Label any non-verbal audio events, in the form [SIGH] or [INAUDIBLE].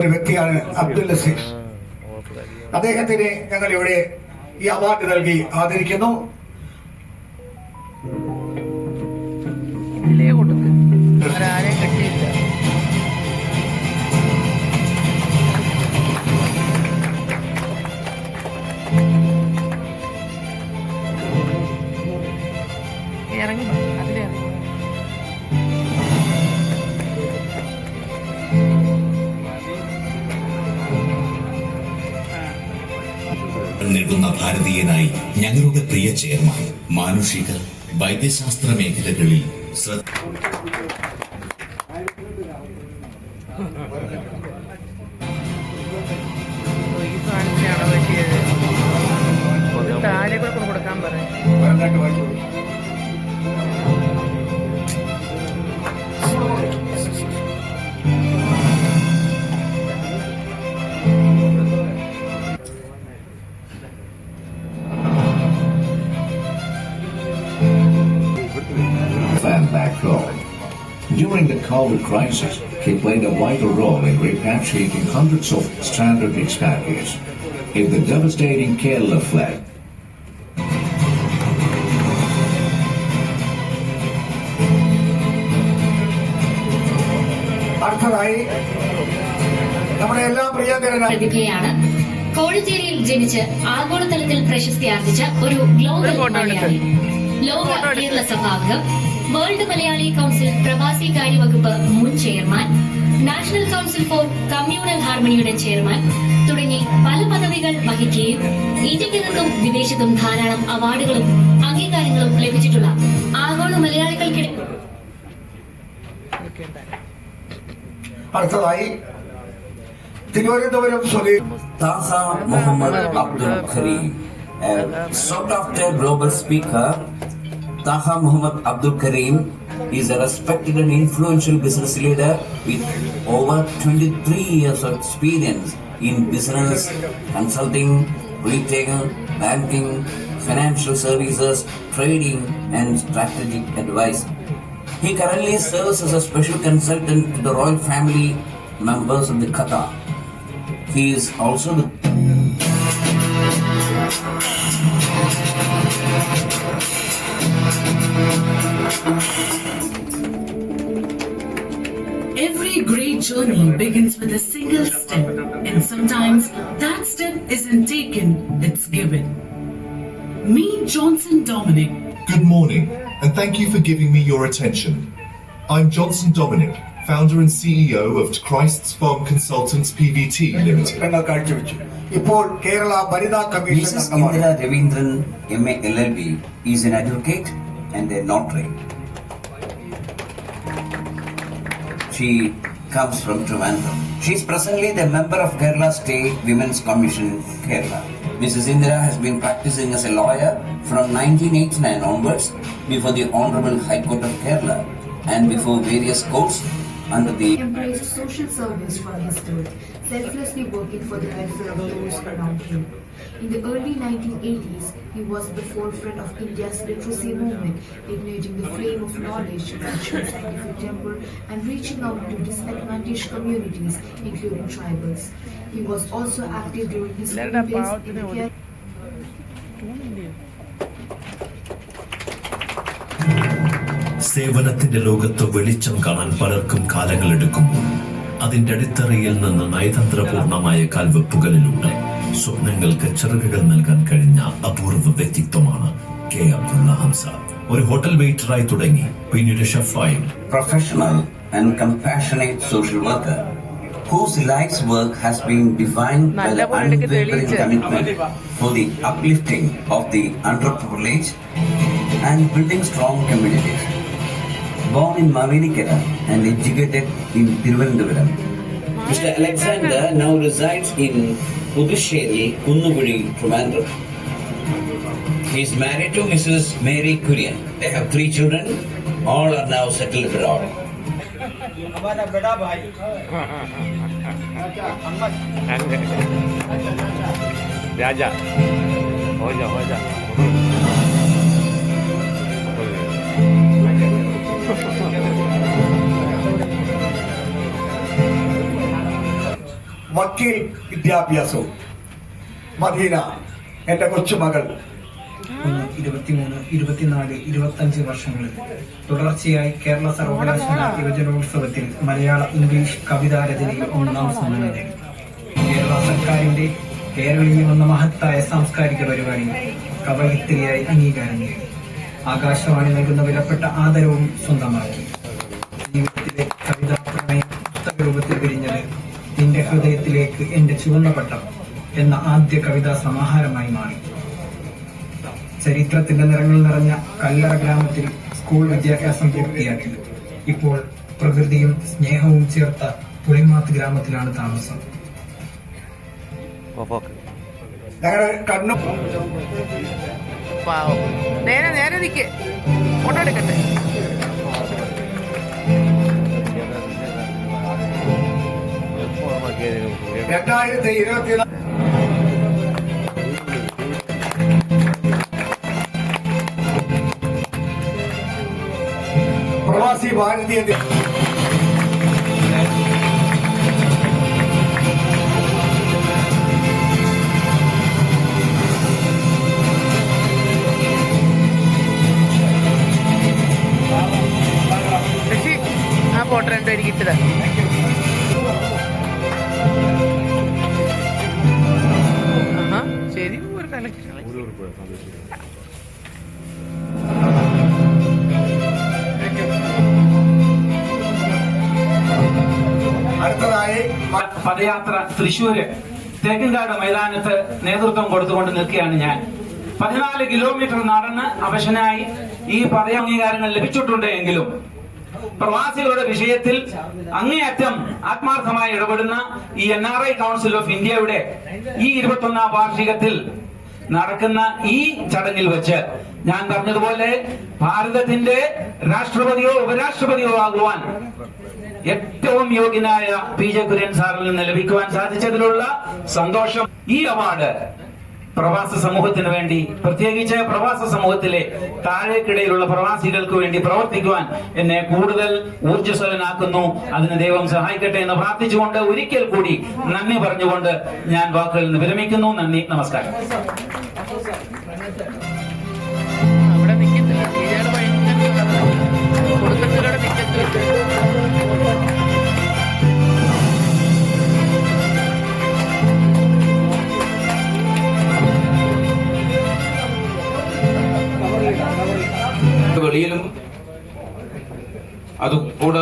ഒരു വ്യക്തിയാണ് അബ്ദുൽ ലസീസ് അദ്ദേഹത്തിന് ഞങ്ങൾ ഇവിടെ ഈ അവാർഡ് നൽകി ആദരിക്കുന്നു. ഇതിലേ കൊടുക്ക്. നേടുന്ന ഭാരതീയനായി ഞങ്ങളുടെ പ്രിയ ചെയർമാൻ മാനുഷിക വൈദ്യശാസ്ത്ര മേഖലകളിൽ ശ്രദ്ധ COVID crisis, he played a vital role in repatriating hundreds of stranded expatriates. In the devastating Kerala flood, കോഴിച്ചേരിയിൽ നമ്മുടെ എല്ലാ പ്രിയങ്കരനായ പ്രതിഭയാണ് കോഴഞ്ചേരിയിൽ ജനിച്ച് ആഗോളതലത്തിൽ പ്രശസ്തി ആർജിച്ച ഒരു ഗ്ലോബൽ. മലയാളി ലോക കേരള സഭാംഗം വേൾഡ് മലയാളി കൗൺസിൽ പ്രവാസി കാര്യവകുപ്പ് മുൻ chairman national council for communal ഹാർമണിയുടെ chairman തുടങ്ങി പല പദവികൾ വഹിക്കുകയും ഇന്ത്യക്കകത്തും വിദേശത്തും ധാരാളം അവാർഡുകളും അംഗീകാരങ്ങളും ലഭിച്ചിട്ടുള്ള ആഗോള മലയാളികൾക്കിടെ അടുത്തതായി തിരുവനന്തപുരം സ്വദേ താസ Muhammad Abdul Kareem saute of the global speaker, Taha Muhammad Abdul Karim is a respected and influential business leader with over 23 years of experience in business, consulting, retail, banking, financial services, trading, and strategic advice. He currently serves as a special consultant to the royal family members of the Qatar. He is also the Every great journey begins with a single step, and sometimes that step isn't taken, it's given. Meet Johnson Dominic, Good morning, and thank you for giving me your attention. I'm Johnson Dominic, founder and CEO of Christ's Farm Consultants PVT Limited. ഞങ്ങൾ കാഴ്ചവെച്ചു ഇപ്പോൾ കേരള വനിതാ commission Mrs. അംഗമാണ് Indira Ravindran, MA LLB, is an advocate and a notary. She comes from Trivandrum. She is presently the member of Kerala State Women's Commission, Kerala. Mrs. Indira has been practicing as a lawyer from 1989 onwards before the Honorable High Court of Kerala and before various courts under the social service for his youth, selflessly working for the welfare of those around him. In the early 1980s, he was at the forefront of India's literacy movement, igniting the flame of knowledge, culture, scientific temper, and reaching out to disadvantaged communities, including tribals. He was also active during his days in India. സേവനത്തിന്റെ ലോകത്ത് വെളിച്ചം കാണാൻ പലർക്കും കാലങ്ങൾ എടുക്കുമ്പോൾ അതിന്റെ അടിത്തറയിൽ നിന്ന് നയതന്ത്രപൂർണമായ കാൽവെപ്പുകളിലൂടെ സ്വപ്നങ്ങൾക്ക് ചെറുകകൾ നൽകാൻ കഴിഞ്ഞ അപൂർവ വ്യക്തിത്വമാണ് കെ അബ്ദുള്ള ഹംസ. ഒരു ഹോട്ടൽ വെയിറ്ററായി തുടങ്ങി പിന്നീട് ഷെഫായി. Professional and compassionate social worker whose life work has been defined by for the uplifting of the under and building strong communities born in Mavanikara and educated in Tiruvanduram. Mr. Alexander now resides in Puducherry, Kunnugudi, Trivandrum. He is married to Mrs. Mary Kurian. They have three children. All are now settled abroad. हमारा बड़ा भाई [LAUGHS] വക്കീൽ വിദ്യാഭ്യാസവും. Medina എന്റെ കൊച്ചുമകൾ. ഇരുപത്തിമൂന്ന് ഇരുപത്തിനാല് ഇരുപത്തഞ്ച് വർഷങ്ങളിൽ തുടർച്ചയായി കേരള സർവകലാശാല യുവജനോത്സവത്തിൽ മലയാള ഇംഗ്ലീഷ് കവിതാ രചനയിൽ ഒന്നാം സമ്മാനം നേടി. കേരള സർക്കാരിന്റെ കേരളീയം എന്ന മഹത്തായ സാംസ്കാരിക പരിപാടി കവയിത്രിയായി അംഗീകാരം നേടി. ആകാശവാണി നൽകുന്ന വിലപ്പെട്ട ആദരവും സ്വന്തമാക്കി. ജീവിതത്തിലെ കവിതാ പ്രണയം പുസ്തക രൂപത്തിൽ വിരിഞ്ഞത് നിന്റെ ഹൃദയത്തിലേക്ക് എന്റെ ചുവന്ന പട്ടം എന്ന ആദ്യ കവിതാ സമാഹാരമായി മാറി. ചരിത്രത്തിന്റെ നിറങ്ങൾ നിറഞ്ഞ കല്ലറ ഗ്രാമത്തിൽ സ്കൂൾ വിദ്യാഭ്യാസം പൂർത്തിയാക്കി. ഇപ്പോൾ പ്രകൃതിയും സ്നേഹവും ചേർത്ത പുളിമാത്ത് ഗ്രാമത്തിലാണ് താമസം. ഞങ്ങളുടെ കണ്ണു പാവം. നേരെ നേരെ നിൽക്ക് ഫോട്ടോ എടുക്കട്ടെ? രണ്ടായിരത്തി ഇരുപത്തി പ്രവാസി ഭാരതീയ ഇട്ടത് ആഹാ ശരി ഒരു അടുത്തതായി പദയാത്ര തൃശൂര് തേക്കിൻകാട് മൈതാനത്ത് നേതൃത്വം കൊടുത്തുകൊണ്ട് നിൽക്കുകയാണ് ഞാൻ. പതിനാല് കിലോമീറ്റർ നടന്ന് അവശനായി ഈ പദയ അംഗീകാരങ്ങൾ ലഭിച്ചിട്ടുണ്ട് എങ്കിലും പ്രവാസികളുടെ വിഷയത്തിൽ അങ്ങേയറ്റം ആത്മാർത്ഥമായി ഇടപെടുന്ന ഈ N R I council of ഇന്ത്യയുടെ ഈ ഇരുപത്തൊന്നാം വാർഷികത്തിൽ നടക്കുന്ന ഈ ചടങ്ങിൽ വെച്ച് ഞാൻ പറഞ്ഞതുപോലെ ഭാരതത്തിന്റെ രാഷ്ട്രപതിയോ ഉപരാഷ്ട്രപതിയോ ആകുവാൻ ഏറ്റവും യോഗ്യനായ പി ജെ കുര്യൻ സാറിൽ നിന്ന് ലഭിക്കുവാൻ സാധിച്ചതിലുള്ള സന്തോഷം ഈ അവാർഡ് പ്രവാസ സമൂഹത്തിന് വേണ്ടി പ്രത്യേകിച്ച് പ്രവാസ സമൂഹത്തിലെ താഴേക്കിടയിലുള്ള പ്രവാസികൾക്ക് വേണ്ടി പ്രവർത്തിക്കുവാൻ എന്നെ കൂടുതൽ ഊർജസ്വലനാക്കുന്നു. അതിന് ദൈവം സഹായിക്കട്ടെ എന്ന് പ്രാർത്ഥിച്ചുകൊണ്ട് ഒരിക്കൽ കൂടി നന്ദി പറഞ്ഞുകൊണ്ട് ഞാൻ വാക്കുകളിൽ നിന്ന് വിരമിക്കുന്നു. നന്ദി നമസ്കാരം. ಅದು ಕೂಡ